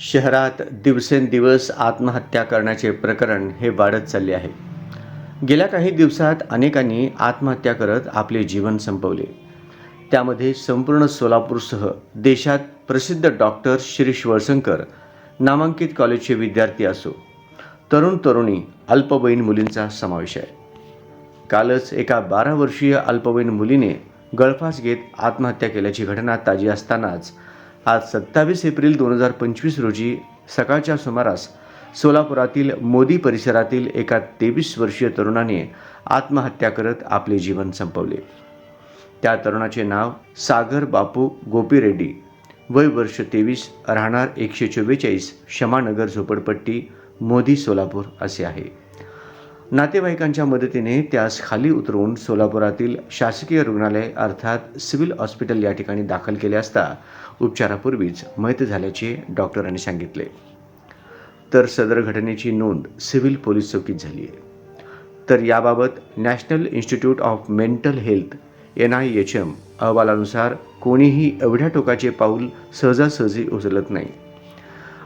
शहरात दिवसेंदिवस आत्महत्या करण्याचे प्रकरण हे वाढत चालले आहे. गेल्या काही दिवसात अनेकांनी आत्महत्या करत आपले जीवन संपवले. त्यामध्ये संपूर्ण सोलापूरसह देशात प्रसिद्ध डॉक्टर शिरीष वळसंकर नामांकित कॉलेजचे विद्यार्थी असो तरुण तरुणी अल्पवयीन मुलींचा समावेश आहे. कालच एका बारा वर्षीय अल्पवयीन मुलीने गळफास घेत आत्महत्या केल्याची घटना ताजी असतानाच आज सत्तावीस एप्रिल दोन हजार पंचवीस रोजी सकाळच्या सुमारास सोलापुरातील मोदी परिसरातील एका तेवीस वर्षीय तरुणाने आत्महत्या करत आपले जीवन संपवले. त्या तरुणाचे नाव सागर बापू गोपी रेड्डी. वय वर्ष तेवीस राहणार एकशे चव्वेचाळीस क्षमानगर झोपडपट्टी मोदी सोलापूर असे आहे. नातेवाईकांच्या मदतीने त्यास खाली उतरवून सोलापुरातील शासकीय रुग्णालय अर्थात सिव्हिल हॉस्पिटल या ठिकाणी दाखल केले असता उपचारापूर्वीच मयत झाल्याचे डॉक्टरांनी सांगितले. तर सदर घटनेची नोंद सिव्हिल पोलीस चौकीत झाली आहे. तर याबाबत national institute of mental health N I H M अहवालानुसार कोणीही एवढ्या टोकाचे पाऊल सहजासहजी उचलत नाही.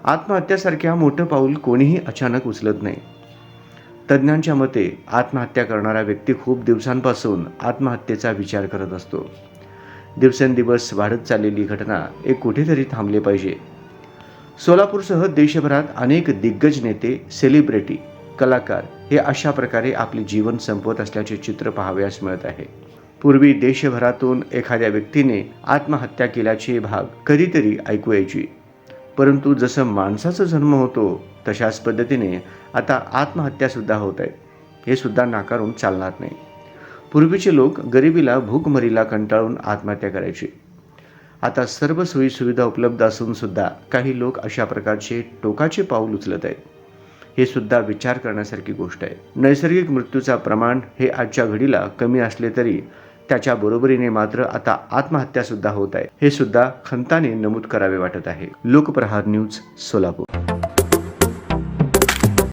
आत्महत्यासारख्या मोठं पाऊल कोणीही अचानक उचलत नाही. तज्ज्ञांच्या मते आत्महत्या करणारा व्यक्ती खूप दिवसांपासून आत्महत्येचा विचार करत असतो. दिवसेंदिवस वाढत चाललेली घटना एक कुठेतरी थांबले पाहिजे. सोलापूरसह देशभरात अनेक दिग्गज नेते सेलिब्रिटी कलाकार हे अशा प्रकारे आपले जीवन संपवत असल्याचे चित्र पाहावयास मिळत आहे. पूर्वी देशभरातून एखाद्या व्यक्तीने आत्महत्या केल्याचे भाग कधीतरी ऐकू यायची. परंतु जसं माणसाचा जन्म होतो तशाच पद्धतीने आता आत्महत्यासुद्धा होत आहेत हे सुद्धा नाकारून चालणार नाही. पूर्वीचे लोक गरिबीला भूकमरीला कंटाळून आत्महत्या करायचे. आता सर्व सोयीसुविधा उपलब्ध असूनसुद्धा काही लोक अशा प्रकारचे टोकाचे पाऊल उचलत आहेत. हे सुद्धा विचार करण्यासारखी गोष्ट आहे. नैसर्गिक मृत्यूचा प्रमाण हे आजच्या घडीला कमी असले तरी त्याच्या बरोबरीने मात्र आता आत्महत्या सुद्धा होत आहे. हे सुद्धा खंताने नमूद करावे वाटत आहे. लोकप्रहार न्यूज सोलापूर.